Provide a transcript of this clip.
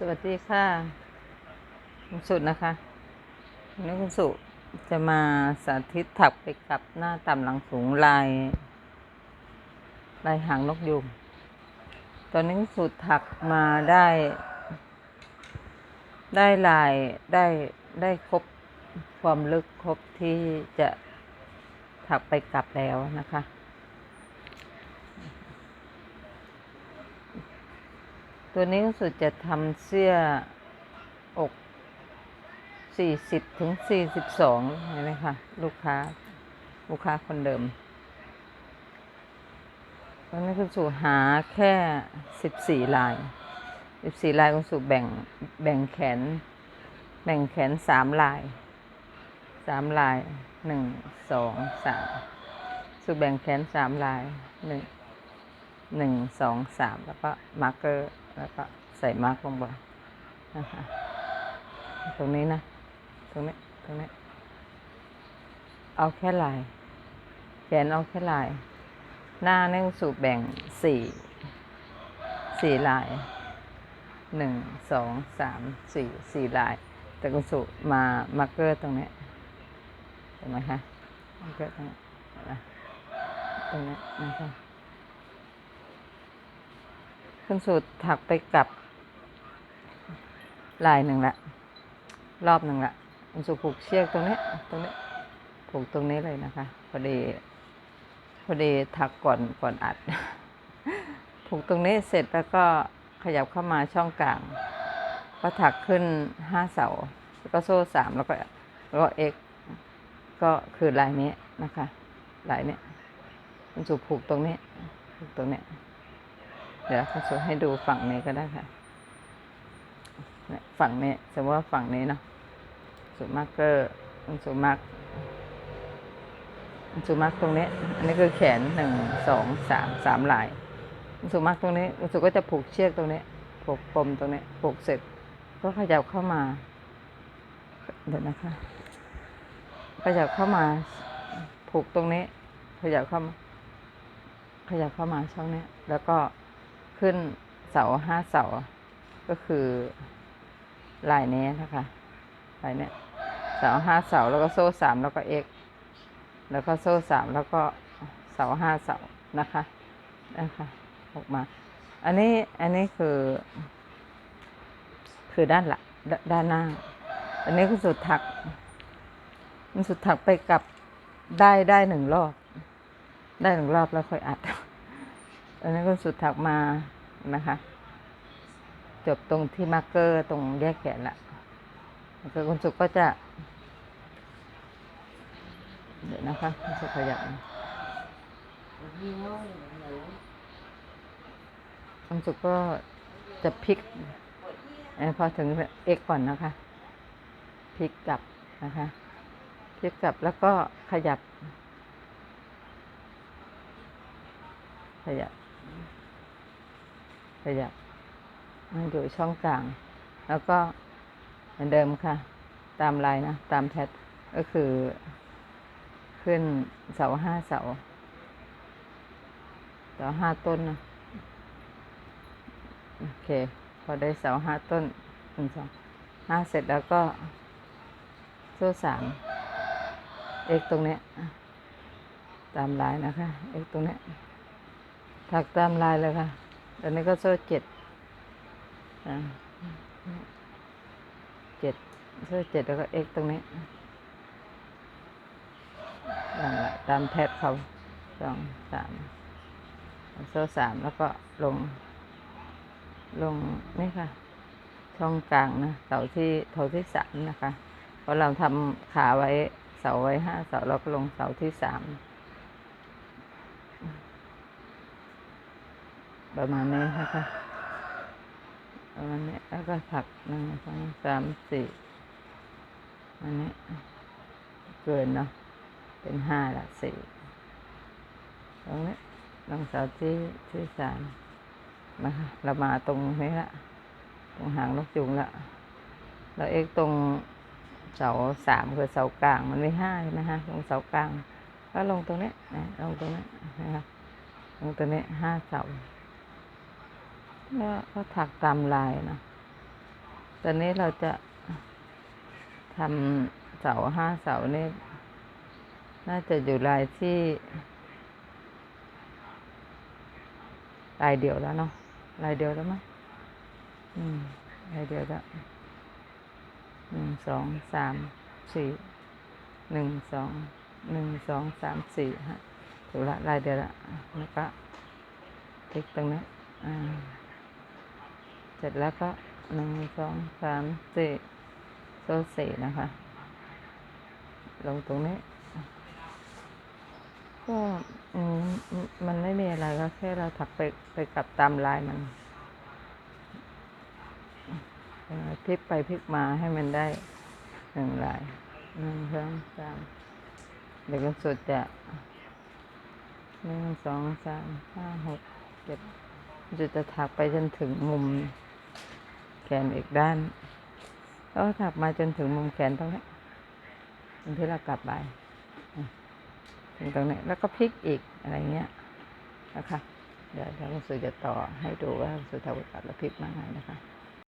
สวัสดีค่ะคุณสุดนะคะวันนี้คุณสุจะมาสาธิตถักไปกับหน้าต่ำหลังสูงลาย ลายหางนกยูงตอนนี้คุณสุดถักมาได้ ได้ลายได้ได้ครบความลึกครบที่จะถักไปกลับแล้วนะคะ ตัวนี้สึกจะทำเสื้ออก 40 ถึง 42 เห็นไหมคะ ลูกค้า ลูกค้าคนเดิมตอนนี้คุณสุหาแค่ 14 ลาย 14 ลายคุณสุแบ่ง แบ่งแขน แบ่งแขน 3 ลาย 3 ลาย 1 2 3สุแบ่งแขน 3 ลาย 1 หนึ่งสองสามแล้วก็มาร์กเกอร์แล้วก็ใส่มาร์กลงไปนะคะตรงนี้นะ ตรงนี้ ตรงนี้ เอาแค่ลายแขนเอาแค่ลาย หน้าเนี่ยสูบแบ่งสี่สี่ลายหนึ่งสองสามสี่สี่ลาย แต่กุสุมามาร์กเกอร์ตรงนี้เห็นไหมคะมาร์กเกอร์ตรงนี้นะตรงนี้นะคะ คุณสูตรถักไปกับลายหนึ่งละ รอบหนึ่งละคุณสูตรผูกเชือกตรงนี้ ตรงนี้ ผูกตรงนี้เลยนะคะ พอดีพอดีถักก่อนก่อนอัด ผูกตรงนี้เสร็จแล้วก็ขยับเข้ามาช่องกลาง ก็ถักขึ้นห้าเสาแล้วก็โซ่สามแล้วก็แล้วก็เอ็กก็คือลายนี้นะคะ ลายนี้คุณสูตรผูกตรงนี้ ผูกตรงนี้ เดี๋ยวคุณสูให้ดูฝั่งนี้ก็ได้ค่ะ ฝั่งนี้สมมติว่าฝั่งนี้เนาะสูมาร์กเกอร์คุณสูมาร์กคุณสูมาร์กตรงนี้ อันนี้คือแขนหนึ่งสองสามสามลายคุณสูมาร์กตรงนี้คุณสูก็จะผูกเชือกตรงนี้ ผูกปมตรงนี้ ผูกเสร็จ ก็ขยับเข้ามาเดี๋ยวนะคะขยับเข้ามา ผูกตรงนี้ ขยับเข้ามาขยับเข้ามาช่องนี้แล้วก็ ขึ้นเสาห้าเสา ก็คือลายนี้นะคะลายเนี้ยเสาห้าเสาแล้วก็โซ่สามแล้วก็เอ็กแล้วก็โซ่สามแล้วก็เสาห้าเสานะคะนะคะออกมา อันนี้อันนี้คือ คือด้านหลังดด้านหน้า อันนี้คือสุดถัก มันสุดถักไปกับได้ได้หนึ่งรอบ ได้หนึ่งรอบแล้วค่อยอัด อันนี้ก็สุดถักมานะคะ จบตรงที่มาร์กเกอร์ตรงแยกแขนละแล้วก็คุณสุกก็จะ เดี๋ยวนะคะคุณสุกขยับคุณสุกก็จะพลิกอพอถึงเอกก่อนนะคะพลิกกลับนะคะพลิกกลับแล้วก็ขยับ ขยับ ขยับมันอยู่ช่องกลาง แล้วก็เหมือนเดิมค่ะ ตามลายนะ ตามแพทก็คือ ขึ้นเสาห้าเสาเสาห้าต้นนะโอเค พอได้เสาห้าต้นหนึ่งสองห้าเสร็จแล้วก็โซ่สามเอกตรงเนี้ยตามลายนะคะ เอกตรงเนี้ยถักตามลายเลยค่ะ อนนี้ก็โซ่เจ็ดเจ็ดโซ่เจ็ดแล้วก็เอ็กตรงนี้นั่นแหละตามแพทเขาสองสามโซ่สามแล้วก็ลง ลงนี่ค่ะ ช่องกลางนะเสาที่เสาที่สามนะคะ เพราะเราทำขาไว้เสาไว้ห้าเสาเราก็ลงเสาที่สาม ประมาณนี้นะคะประมาณนี้แล้วก็ถักหนึ่งสองสามสี่อันนี้เกินเนาะเป็นห้าละสี่ตรงนี้ลงเสาที่ที่สามนะคะเรามาตรงนี้ละตรงหางนกจุงละแล้วเอ็กตรงเสาสามคือเสากลางมันไม่ห้าใช่ไหมฮะลงเสากลางก็ลงตรงนี้นะลงตรงนี้นะคะลงตรงนี้ห้าเสา แล้วก็ถักตามลายนะตอนนี้เราจะทำเสาห้าเสานี่น่าจะอยู่ลายที่ลายเดียวแล้วเนาะลายเดียวแล้วมั้ยอืมลายเดียวแล้วหนึ่งสองสามสี่หนึ่งสองหนึ่งสองสามสี่ฮะถูกละลายเดียวละแล้วก็ติ๊กตรงนี้อ่า ร็จแล้วก็หนึ่งสองสามสี่โซ่สี่นะคะ ลงตรงนี้ ก็มันไม่มีอะไรก็แค่เราถักไปไปกลับตามลายมันพลิกไปพลิกมาให้มันได้หนึ่งลายหนึ่งสองสามเดี๋ยวกันสุดจะหนึ่งสองสามห้าหกเจ็ดจะจะถักไปจนถึงมุม แขนอีกด้านแล้วก็ถักมาจนถึงมุมแขนตรงนี้ตรงที่เรากลับไปถึงตรงนี้แล้วก็พลิกอีกอะไรเงี้ยนะคะ เดี๋ยวเดี๋ยวคุณสุจะต่อให้ดูว่าคุณสุทำกับแล้วพลิกมาไงนะคะ